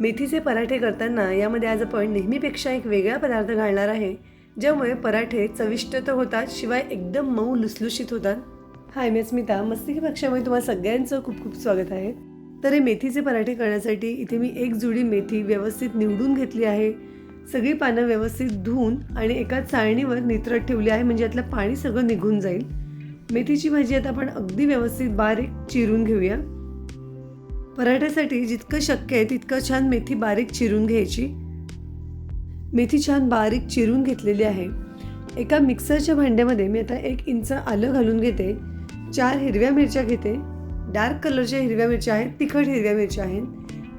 मेथीचे पराठे करताना यामध्ये आज आपण नेहमीपेक्षा एक वेगळा पदार्थ घालणार आहे ज्यामुळे पराठे चविष्ट तर होतात शिवाय एकदम मऊ लुसलुशीत होतात. हाय मी स्मिता मस्तिकी पक्षामध्ये तुम्हाला सगळ्यांचं खूप खूप स्वागत आहे. तर हे मेथीचे पराठे करण्यासाठी इथे मी एक जुडी मेथी व्यवस्थित निवडून घेतली आहे. सगळी पानं व्यवस्थित धुवून आणि एका चाळणीवर नित्रत ठेवली आहे म्हणजे यातलं पाणी सगळं निघून जाईल. मेथीची भाजी आता आपण अगदी व्यवस्थित बारीक चिरून घेऊया. पराठ्यासाठी जितकं शक्य आहे तितकं छान मेथी बारीक चिरून घ्यायची. मेथी छान बारीक चिरून घेतलेली आहे. एका मिक्सरच्या भांड्यामध्ये मी आता एक इंच आलं घालून घेते. चार हिरव्या मिरच्या घेते. डार्क कलरच्या हिरव्या मिरच्या आहेत तिखट हिरव्या मिरच्या आहेत.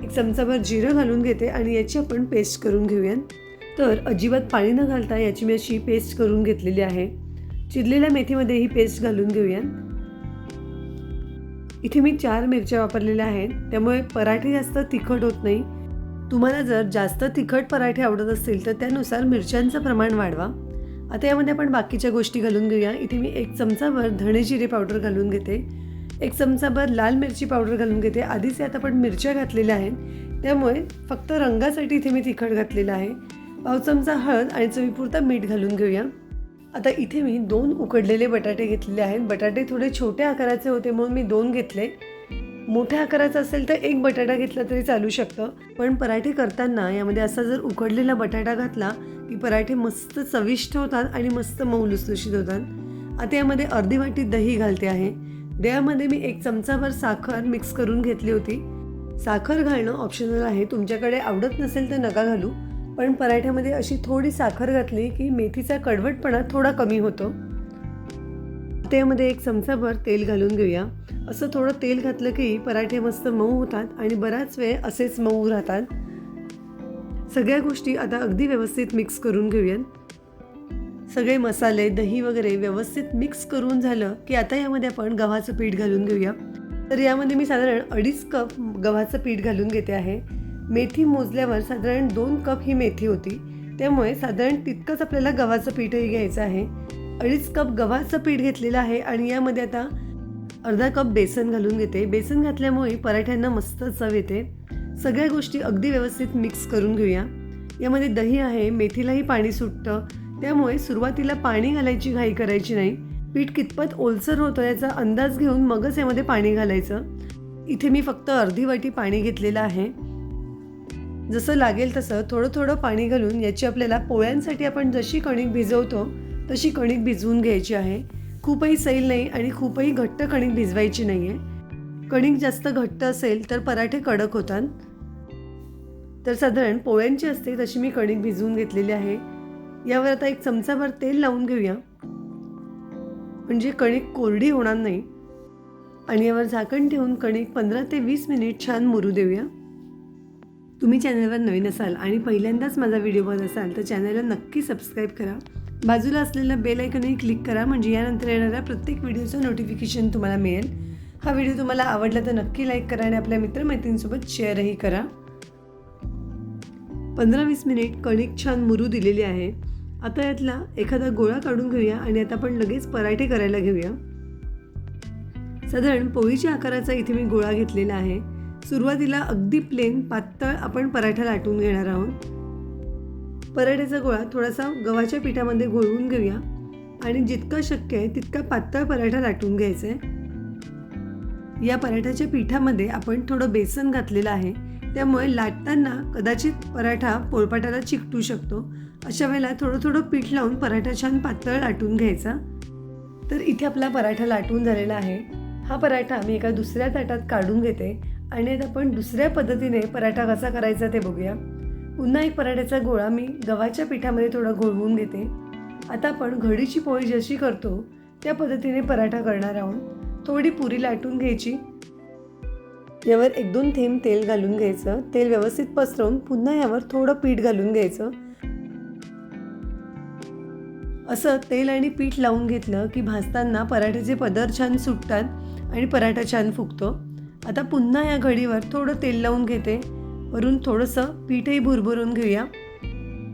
एक चमचाभर जिरं घालून घेते आणि याची आपण पेस्ट करून घेऊया तर अजिबात पाणी न घालता याची मी अशी पेस्ट करून घेतलेली आहे. चिरलेल्या मेथीमध्ये ही पेस्ट घालून घेऊया इथे मी चार मिरच्या वापरलेल्या आहेत. त्यामुळे पराठे जास्त तिखट होत नाही. तुम्हाला जर जास्त तिखट पराठे आवडत असतील तर त्यानुसार मिरच्यांचं प्रमाण वाढवा. आता यामध्ये आपण बाकीच्या गोष्टी घालून घेऊया. इथे मी एक चमचाभर धणे जिरे पावडर घालून घेते. एक चमचाभर लाल मिरची पावडर घालून घेते. आधीच यात आपण मिरच्या घातलेल्या आहेत. त्यामुळे फक्त रंगासाठी इथे मी तिखट घातलेलं आहे. पाव चमचा हळद आणि चवीपुरता मीठ घालून घेऊया. आता इथे मी दोन उकडलेले बटाटे घेतलेले आहेत. बटाटे थोडे छोट्या आकाराचे होते म्हणून मी दोन घेतले. मोठ्या आकाराचा असेल तर एक बटाटा घेतला तरी चालू शकतं. पण पराठे करताना यामध्ये असा जर उकडलेला बटाटा घातला की पराठे मस्त चविष्ट होतात आणि मस्त मऊ लुसलुशीत होतात. आता यामध्ये अर्धी वाटी दही घालते आहे. दह्यामध्ये मी एक चमचाभर साखर मिक्स करून घेतली होती. साखर घालणं ऑप्शनल आहे. तुमच्याकडे आवडत नसेल तर नका घालू. पण पराठ्यामध्ये अशी थोडी साखर घातली की मेथीचा कडवटपणा थोडा कमी होतो. त्यामध्ये एक चमचाभर तेल घालून घेऊया. असं थोडं तेल घातलं की पराठे मस्त मऊ होतात आणि बराच वेळ असेच मऊ राहतात. सगळ्या गोष्टी आता अगदी व्यवस्थित मिक्स करून घेऊयात. सगळे मसाले दही वगैरे व्यवस्थित मिक्स करून झालं की आता यामध्ये आपण गव्हाचं पीठ घालून घेऊया. तर यामध्ये मी साधारण अडीच कप गव्हाचं पीठ घालून घेते आहे. मेथी मोजल्यावर साधारण दोन कप ही मेथी होती. त्यामुळे साधारण तितकंच आपल्याला गव्हाचं पीठही घ्यायचं आहे. अडीच कप गव्हाचं पीठ घेतलेलं आहे आणि यामध्ये आता अर्धा कप बेसन घालून घेते. बेसन घातल्यामुळे पराठ्यांना मस्त चव येते. सगळ्या गोष्टी अगदी व्यवस्थित मिक्स करून घेऊया. यामध्ये दही आहे मेथीलाही पाणी सुटतं. त्यामुळे सुरुवातीला पाणी घालायची घाई करायची नाही. पीठ कितपत ओलसर होतं याचा अंदाज घेऊन मगच यामध्ये पाणी घालायचं. इथे मी फक्त अर्धी वाटी पाणी घेतलेलं आहे. जसं लागेल तसं थोडं थोडं पाणी घालून याची आपल्याला पोळ्यांसाठी आपण जशी कणिक भिजवतो तशी कणिक भिजवून घ्यायची आहे. खूपही सैल नाही आणि खूपही घट्ट कणिक भिजवायची नाही आहे कणिक जास्त घट्ट असेल तर पराठे कडक होतात. तर साधारण पोळ्यांची असते तशी मी कणिक भिजवून घेतलेली आहे. यावर आता एक चमचाभर तेल लावून घेऊया. म्हणजे कणिक कोरडी होणार नाही. आणि यावर झाकण ठेवून कणिक पंधरा ते वीस मिनिट छान मुरू देऊया. तुम्ही चॅनलवर नवीन असाल आणि पहिल्यांदाच माझा व्हिडिओ बघत असाल तर चॅनलला नक्की सबस्क्राईब करा. बाजूला असलेलं बेल आयकॉनही क्लिक करा म्हणजे यानंतर येणाऱ्या प्रत्येक व्हिडिओचं नोटिफिकेशन तुम्हाला मिळेल. हा व्हिडिओ तुम्हाला आवडला तर नक्की लाईक करा आणि आपल्या मित्रमैत्रिणींसोबत शेअरही करा. पंधरा वीस मिनिट कणिक छान मुरू दिलेली आहे. आता यातला एखादा गोळा काढून घेऊया आणि आता आपण लगेच पराठे करायला घेऊया. साधारण पोळीच्या आकाराचा इथे मी गोळा घेतलेला आहे. सुरुवातीला अगदी प्लेन पातळ आपण पराठा लाटून घेणार आहोत. पराठ्याचा गोळा थोडासा गव्हाच्या पिठामध्ये घोळवून घेऊया. आणि जितकं शक्य आहे तितका पातळ पराठा लाटून घ्यायचा आहे या पराठ्याच्या पिठामध्ये आपण थोडं बेसन घातलेलं आहे. त्यामुळे लाटताना कदाचित पराठा पोळपाटाला चिकटू शकतो. अशा वेळेला थोडं थोडं पीठ लावून पराठा छान पातळ लाटून घ्यायचा. तर इथे आपला पराठा लाटून झालेला आहे. हा पराठा मी एका दुसऱ्या ताटात काढून घेते. आणि आता आपण दुसऱ्या पद्धतीने पराठा कसा करायचा ते बघूया. पुन्हा एक पराठ्याचा गोळा मी गव्हाच्या पिठामध्ये थोडा घोळवून घेते. आता आपण घडीची पोळी जशी करतो त्या पद्धतीने पराठा करणार आहोत. थोडी पुरी लाटून घ्यायची. यावर एक दोन थेंब तेल घालून घ्यायचं. तेल व्यवस्थित पसरवून पुन्हा यावर थोडं पीठ घालून घ्यायचं. असं तेल आणि पीठ लावून घेतलं की भाजताना पराठ्याचे पदर छान सुटतात आणि पराठा छान फुगतो. आता पुन्हा या घडीवर थोडं तेल लावून घेते. वरून थोडंसं पीठही भुरभुरून घेऊया.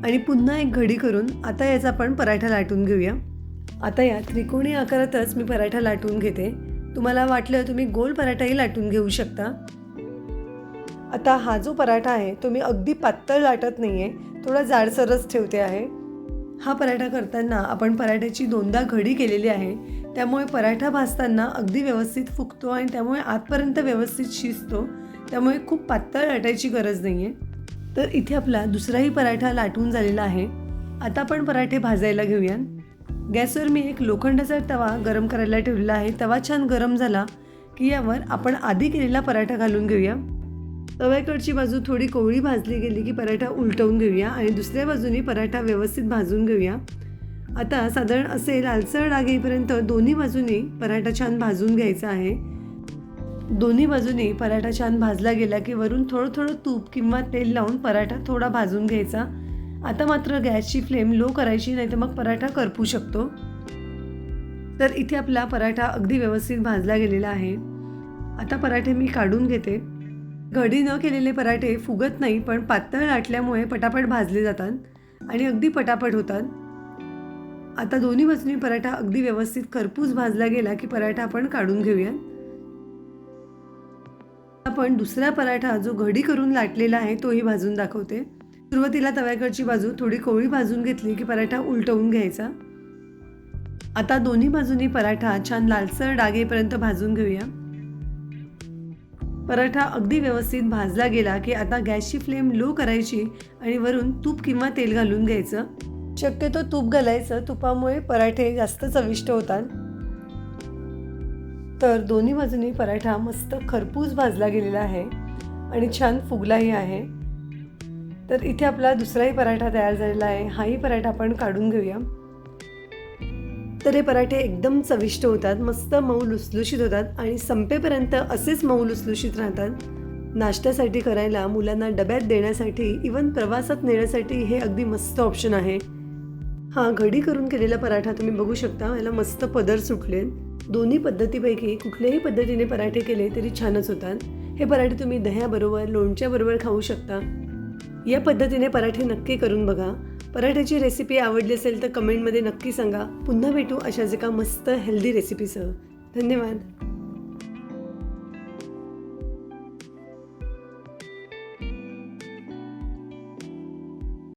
आणि पुन्हा एक घडी करून आता याचा आपण पराठा लाटून घेऊया. आता या त्रिकोणी आकारातच मी पराठा लाटून घेते. तुम्हाला वाटलं तुम्ही गोल पराठाही लाटून घेऊ शकता. आता हा जो पराठा आहे तो मी अगदी पातळ लाटत नाही आहे थोडा जाडसरच ठेवते आहे. हा पराठा करताना आपण पराठ्याची दोनदा घडी केलेली आहे. त्यामुळे पराठा भाजताना अगदी व्यवस्थित फुगतो आणि त्यामुळे आतपर्यंत व्यवस्थित शिजतो. त्यामुळे खूप पातळ लाटायची गरज नाही आहे तर इथे आपला दुसराही पराठा लाटून झालेला आहे. आता आपण पराठे भाजायला घेऊया गॅसवर मी एक लोखंडाचा तवा गरम करायला ठेवलेला आहे. तवा छान गरम झाला की यावर आपण आधी केलेला पराठा घालून घेऊया. तव्याकडची बाजू थोडी कोवळी भाजली गेली की पराठा उलटवून घेऊया आणि दुसऱ्या बाजूनी पराठा व्यवस्थित भाजून घेऊया. आता साधारण असे लालसर डाग येईपर्यंत दोन्ही बाजूनी पराठा छान भाजून घ्यायचा आहे. दोन्ही बाजूनी पराठा छान भाजला गेला की वरून थोडं थोडं तूप किंवा तेल लावून पराठा थोडा भाजून घ्यायचा. आता मात्र गॅसची फ्लेम लो करायची नाही तर मग पराठा करपू शकतो. तर इथे आपला पराठा अगदी व्यवस्थित भाजला गेलेला आहे. आता पराठे मी काढून घेते. घडी न केलेले पराठे फुगत नाही पण पातळ लाटल्यामुळे पटापट भाजले जातात आणि अगदी पटापट होतात. आता दोन्ही बाजूनी पराठा अगदी व्यवस्थित खरपूस भाजला गेला की पराठा आपण काढून घेऊया. आपण दुसरा पराठा जो घडी करून लाटलेला आहे तोही भाजून दाखवते. सुरुवातीला तव्याकडची बाजू थोडी कोवळी भाजून घेतली की पराठा उलटवून घ्यायचा. आता दोन्ही बाजूनी पराठा छान लालसर डागेपर्यंत भाजून घेऊया. पराठा अगदी व्यवस्थित भाजला गेला की आता गॅसची फ्लेम लो करायची आणि वरून तूप किंवा तेल घालून घ्यायचं. शक्यतो तूप घालायचं. तुपामुळे पराठे जास्त चविष्ट होतात. तर दोन्ही बाजूनी पराठा मस्त खरपूस भाजला गेलेला आहे आणि छान फुगलाही आहे. तर इथे आपला दुसराही पराठा तयार झालेला आहे. हाही पराठा आपण काढून घेऊया. तर हे पराठे एकदम चविष्ट होतात मस्त मऊ लुसलुशीत होतात आणि संपेपर्यंत असेच मऊ लुसलुशीत राहतात. नाश्त्यासाठी करायला मुलांना डब्यात देण्यासाठी इवन प्रवासात नेण्यासाठी हे अगदी मस्त ऑप्शन आहे. हा घडी करून केलेला पराठा तुम्ही बघू शकता. याला मस्त पदर सुटले. दोन्ही पद्धतीपैकी कुठल्याही पद्धतीने पराठे केले तरी छानच होतात. हे पराठे तुम्ही दह्याबरोबर लोणच्याबरोबर खाऊ शकता. या पद्धतीने पराठे नक्की करून बघा. पराठ्याची रेसिपी आवडली असेल तर कमेंटमध्ये नक्की सांगा. पुन्हा भेटू अशाच एका मस्त हेल्दी रेसिपीसह धन्यवाद.